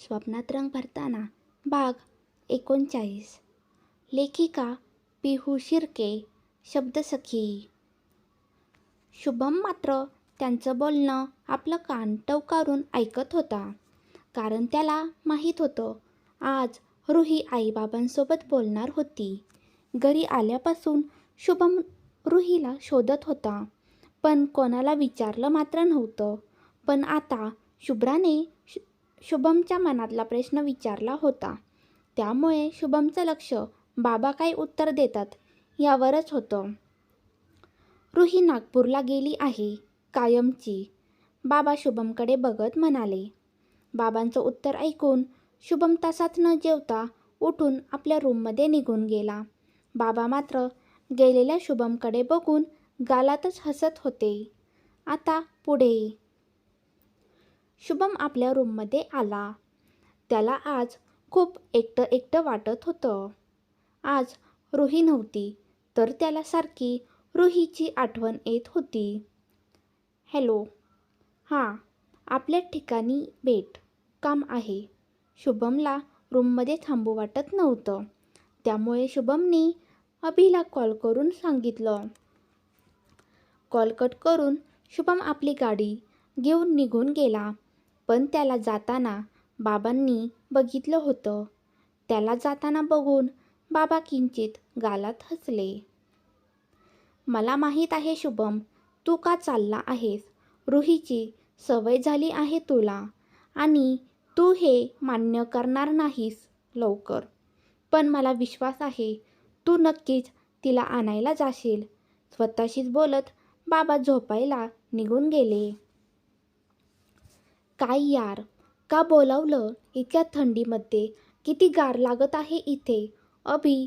स्वप्नात रंग भरताना भाग एकोणचाळीस. लेखिका पिहू शिर्के शब्दसखी शुभम मात्र त्यांचं बोलणं आपलं कान टवकारून ऐकत होता. कारण त्याला माहीत होतं आज रुही आईबाबांसोबत बोलणार होती. घरी आल्यापासून शुभम रुहीला शोधत होता. पण कोणाला विचारलं मात्र नव्हतं. पण आता शुभ्राने शु शुभमच्या मनातला प्रश्न विचारला होता. त्यामुळे शुभमचं लक्ष बाबा काय उत्तर देतात यावरच होतं. रुही नागपूरला गेली आहे कायमची. बाबा शुभमकडे बघत म्हणाले. बाबांचं उत्तर ऐकून शुभम तासात न जेवता उठून आपल्या रूममध्ये निघून गेला. बाबा मात्र गेलेल्या शुभमकडे बघून गालातच हसत होते. आता पुढे शुभम आपल्या रूममध्ये आला. त्याला आज खूप एकटं एकटं वाटत होतं. आज रुही नव्हती तर त्याला सारखी रुहीची आठवण येत होती. हॅलो हां आपल्या ठिकाणी भेट काम आहे. शुभमला रूममध्ये थांबू वाटत नव्हतं. त्यामुळे शुभमने अभिला कॉल करून सांगितलं. कॉल कट करून शुभम आपली गाडी घेऊन निघून गेला. पण त्याला जाताना बाबांनी बघितलं होतं. त्याला जाताना बघून बाबा किंचित गालात हसले. मला माहीत आहे शुभम तू का चालला आहेस? रुहीची सवय झाली आहे तुला आणि तू हे मान्य करणार नाहीस लवकर. पण मला विश्वास आहे तू नक्कीच तिला आणायला जाशील. स्वतःशीच बोलत बाबा झोपायला निघून गेले. काय यार? का बोलावलं इतक्या थंडीमध्ये? किती गार लागत आहे इथे? अभि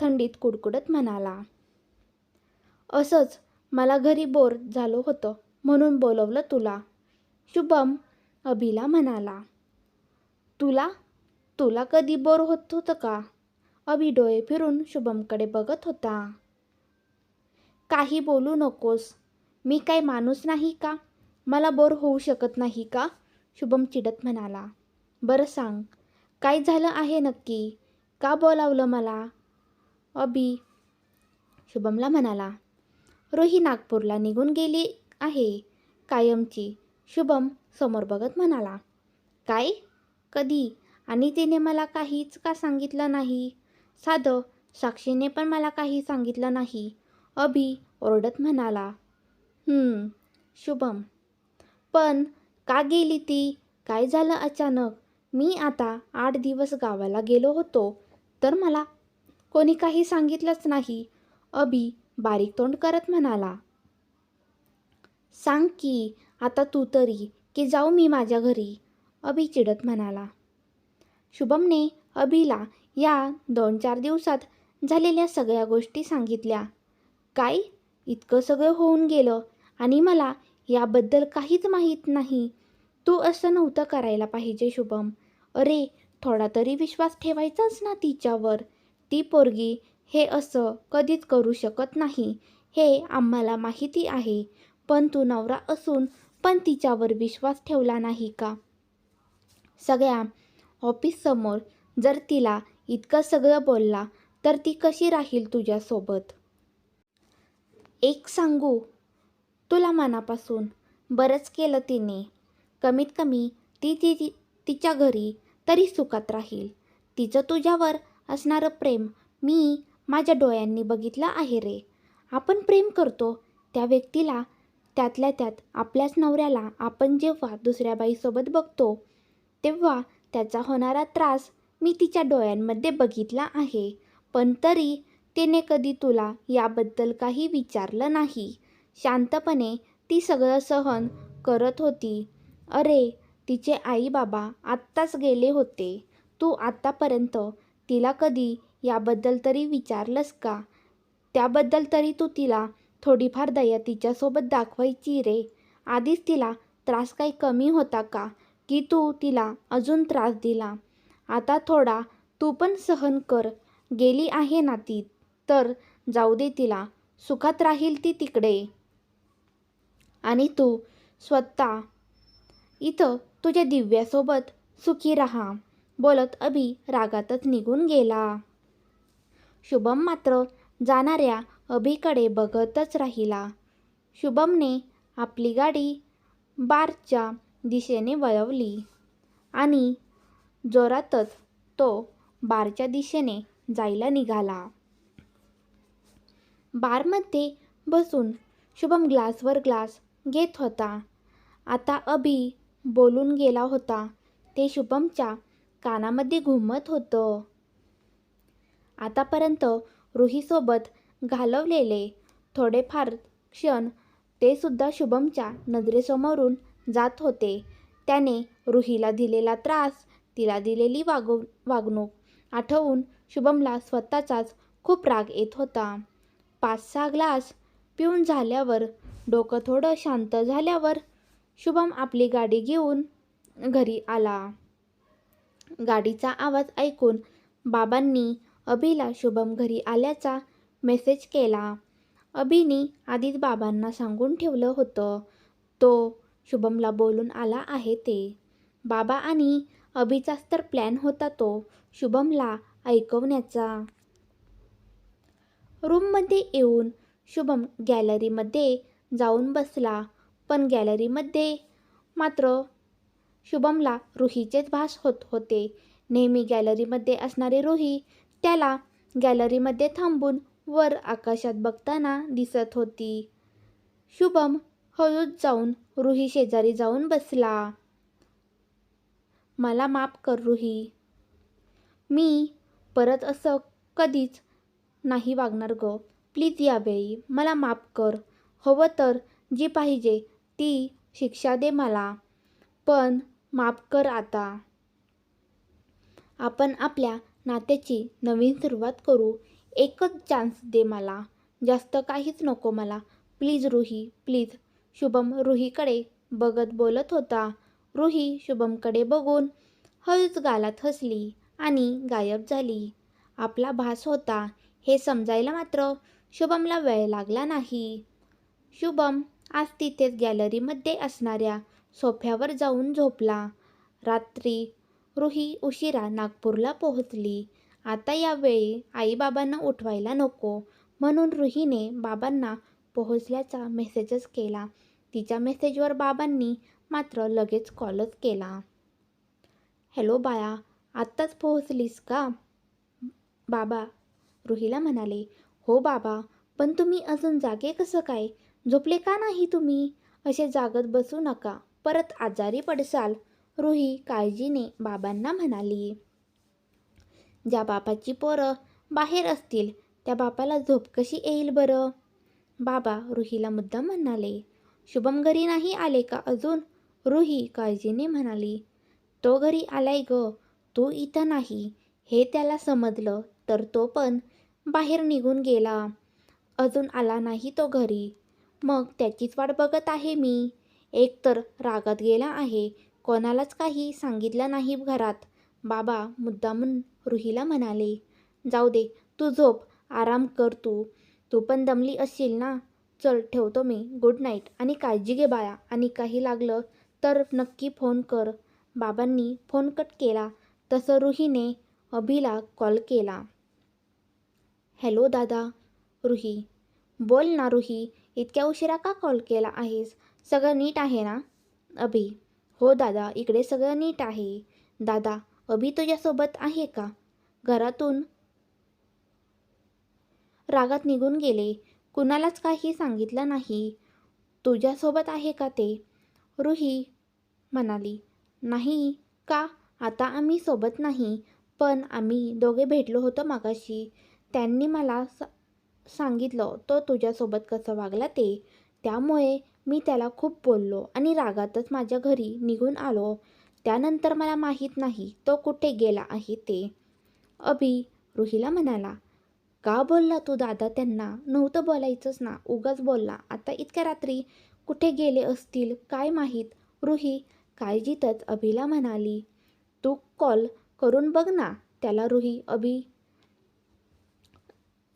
थंडीत कुडकुडत म्हणाला. असंच मला घरी बोर झालं होतं म्हणून बोलवलं तुला. शुभम अभिला म्हणाला. तुला? तुला कधी बोर होत होतं का? अभि डोळे फिरून शुभमकडे बघत होता. काही बोलू नकोस. मी काय माणूस नाही का? मला बोर होऊ शकत नाही का? शुभम चिडत म्हणाला. बरं सांग काय झालं आहे नक्की? का बोलावलं मला? अभि शुभमला म्हणाला. रोही नागपूरला निघून गेली आहे. कायमची शुभम समोर बघत म्हणाला. काय? कधी? आणि तिने मला काहीच का सांगितलं नाही? साधं साक्षीने पण मला काही सांगितलं नाही. अभि ओरडत म्हणाला. शुभम पण का गेली ती? काय झालं अचानक? मी आता आठ दिवस गावाला गेलो होतो. तर मला कोणी काही सांगितलंच नाही. अभी बारीक तोंड करत म्हणाला सांग की आता तू तरी की जाऊ मी माझ्या घरी. अभि चिडत म्हणाला शुभमने अभिला या दोन चार दिवसात झालेल्या सगळ्या गोष्टी सांगितल्या. काय? इतकं सगळं होऊन गेलं आणि मला याबद्दल काहीच माहीत नाही. तू असं नव्हतं करायला पाहिजे शुभम. अरे थोडा तरी विश्वास ठेवायचाच ना तिच्यावर. ती पोरगी हे असं कधीच करू शकत नाही. हे आम्हाला माहिती आहे. पण तू नवरा असून पण तिच्यावर विश्वास ठेवला नाही का? सगळ्या ऑफिससमोर जर तिला इतकं सगळं बोलला तर ती कशी राहील तुझ्यासोबत? एक सांगू? तुला मनापासून. बरंच केलं तिने. कमीत कमी ती ती ती- तिच्या घरी तरी सुखात राहील. तिचं तुझ्यावर असणारं प्रेम मी माझ्या डोळ्यांनी बघितलं आहे रे. आपण प्रेम करतो. त्या व्यक्तीला त्यातल्या त्यात आपल्याच नवऱ्याला आपण जेव्हा दुसऱ्या बाईसोबत बघतो तेव्हा त्याचा होणारा त्रास मी तिच्या डोळ्यांमध्ये बघितला आहे. पण तरी तिने कधी तुला याबद्दल काही विचारलं नाही. शांतपणे ती सगळं सहन करत होती. अरे तिचे आई बाबा आत्ताच गेले होते. तू आत्तापर्यंत तिला कधी याबद्दल तरी विचारलंस का? त्याबद्दल तरी तू तिला थोडीफार दया तिच्यासोबत दाखवायची रे. आधीच तिला त्रास काही कमी होता का? की तू तिला अजून त्रास दिला? आता थोडा तू पण सहन कर. गेली आहे ना ती. तर जाऊ दे तिला. सुखात राहील ती तिकडे. आणि तू स्वतः इथं तुझ्या दिव्यासोबत सुखी राहा. बोलत अभि रागातच निघून गेला. शुभम मात्र जाणाऱ्या अभिकडे बघतच राहिला. शुभमने आपली गाडी बारच्या दिशेने वळवली आणि जोरातच तो बारच्या दिशेने जायला निघाला. बारमध्ये बसून शुभम ग्लासवर ग्लास घेत होता. आता अभि बोलून गेला होता. ते शुभमच्या कानामध्ये घुमत होतं. आतापर्यंत रुहीसोबत घालवलेले थोडेफार क्षण ते सुद्धा शुभमच्या नजरेसमोरून जात होते. त्याने रुहीला दिलेला त्रास तिला दिलेली वागू वागणूक आठवून शुभमला स्वतःचाच खूप राग येत होता. पाच सहा ग्लास पिऊन झाल्यावर डोकं थोडं शांत झाल्यावर शुभम आपली गाडी घेऊन घरी आला. गाडीचा आवाज ऐकून बाबांनी अभिला शुभम घरी आल्याचा मेसेज केला. अभिनी आधीच बाबांना सांगून ठेवलं होतं. तो शुभमला बोलून आला आहे ते. बाबा आणि अभिचाच तर प्लॅन होता तो शुभमला ऐकवण्याचा. रूममध्ये येऊन शुभम गॅलरीमध्ये जाऊन बसला पण गॅलरीमध्ये मात्र शुभमला रुहीचेच भास होत होते. नेहमी गॅलरीमध्ये असणारी रुही त्याला गॅलरीमध्ये थांबून वर आकाशात बघताना दिसत होती. शुभम हळूच जाऊन रुही शेजारी जाऊन बसला. मला माफ कर रुही. मी परत असं कधीच नाही वागणार ग. प्लीज यावेळी मला माफ कर. हवं तर जी पाहिजे ती शिक्षा दे मला. पण माफ कर आता. आपण आपल्या नात्याची नवीन सुरुवात करू. एकच चान्स दे मला. जास्त काहीच नको मला. प्लीज रुही प्लीज शुभम रुहीकडे बघत बोलत होता. रुही शुभमकडे बघून हळूच गालात हसली आणि गायब झाली. आपला भास होता. हे समजायला मात्र शुभमला वेळ लागला नाही. शुभम आज तिथेच गॅलरीमध्ये असणाऱ्या सोफ्यावर जाऊन झोपला. रात्री रुही उशिरा नागपूरला पोहोचली. आता यावेळी आईबाबांना उठवायला नको म्हणून रुहीने बाबांना पोहोचल्याचा मेसेजच केला. तिच्या मेसेजवर बाबांनी मात्र लगेच कॉलच केला. हॅलो बाळा आत्ताच पोहोचलीस का? बाबा रुहीला म्हणाले. हो बाबा पण तुम्ही अजून जागे कसं काय? झोपले का नाही तुम्ही? असे जागत बसू नका. परत आजारी पडसाल. रुही काळजीने बाबांना म्हणाली. ज्या बापाची पोरं बाहेर असतील त्या बापाला झोप कशी येईल बरं? बाबा रुहीला मुद्दाम म्हणाले. शुभम घरी नाही आले का अजून? रुही काळजीने म्हणाली. तो घरी आलाय ग. तो इथं नाही. हे त्याला समजलं तर तो पण बाहेर निघून गेला. अजून आला नाही तो घरी. मग त्याचीच वाट बघत आहे मी. एकतर रागात गेला आहे. कोणालाच काही सांगितलं नाही घरात. बाबा मुद्दामून रुहीला म्हणाले जाऊ दे तू झोप आराम कर तू. तू पण दमली असशील ना? चल ठेवतो मी. गुड नाईट आणि काळजी घे बाळा. आणि काही लागलं तर नक्की फोन कर. बाबांनी फोन कट केला. तसं रुहीने अभिला कॉल केला. हॅलो दादा. रुही. बोल ना रुही. इतक्या उशिरा का कॉल केला आहेस? सगळं नीट आहे ना? अभि. हो दादा इकडे सगळं नीट आहे. दादा अभि तुझ्यासोबत आहे का? घरातून? रागात निघून गेले. कुणालाच काही सांगितलं नाही. तुझ्यासोबत आहे का ते? रुही म्हणाली. नाही का? आता आम्ही सोबत नाही. पण आम्ही दोघे भेटलो होतो मागाशी. त्यांनी मला स सांगितलं तो तुझ्यासोबत कसं वागला ते? त्यामुळे मी त्याला खूप बोललो आणि रागातच माझ्या घरी निघून आलो. त्यानंतर मला माहीत नाही तो कुठे गेला आहे ते. अभि रुहीला म्हणाला का बोलला तू दादा त्यांना? नव्हतं बोलायचंच ना. उगाच बोलला. आता इतक्या रात्री कुठे गेले असतील काय माहीत? रुही काळजीतच अभिला म्हणाली तू कॉल करून बघ ना. त्याला रुही अभि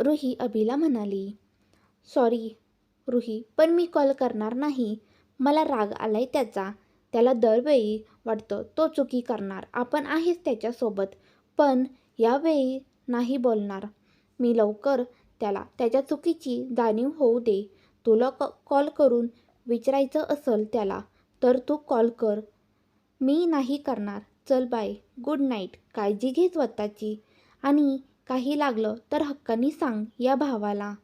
रुही अभिला म्हणाली सॉरी रुही पण मी कॉल करणार नाही. मला राग आलाय त्याचा. त्याला दरवेळी वाटतं तो चुकी करणार. आपण आहेच त्याच्यासोबत. पण यावेळी नाही बोलणार. मी लवकर त्याला त्याच्या चुकीची जाणीव होऊ दे. तुला क कॉल करून विचारायचं असेल त्याला तर तू कॉल कर. मी नाही करणार. चल बाय. Good night. काळजी घे स्वतःची. आणि काही लागलं तर हक्कानी सांग या भावाला.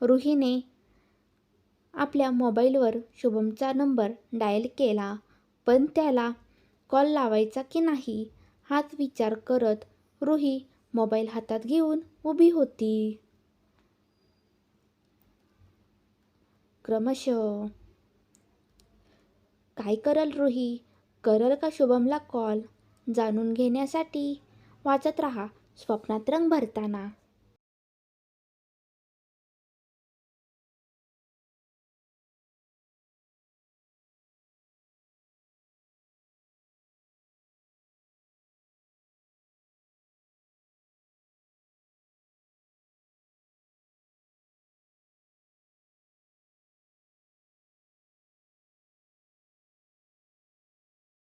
रुहीने आपल्या मोबाईलवर शुभमचा नंबर डायल केला पण त्याला कॉल लावायचा की नाही हाच विचार करत रुही मोबाईल हातात घेऊन उभी होती. क्रमशः काय करल रुही? करल का शुभमला कॉल? जाणून घेण्यासाठी वाचत राहा. स्वप्नात रंग भरताना.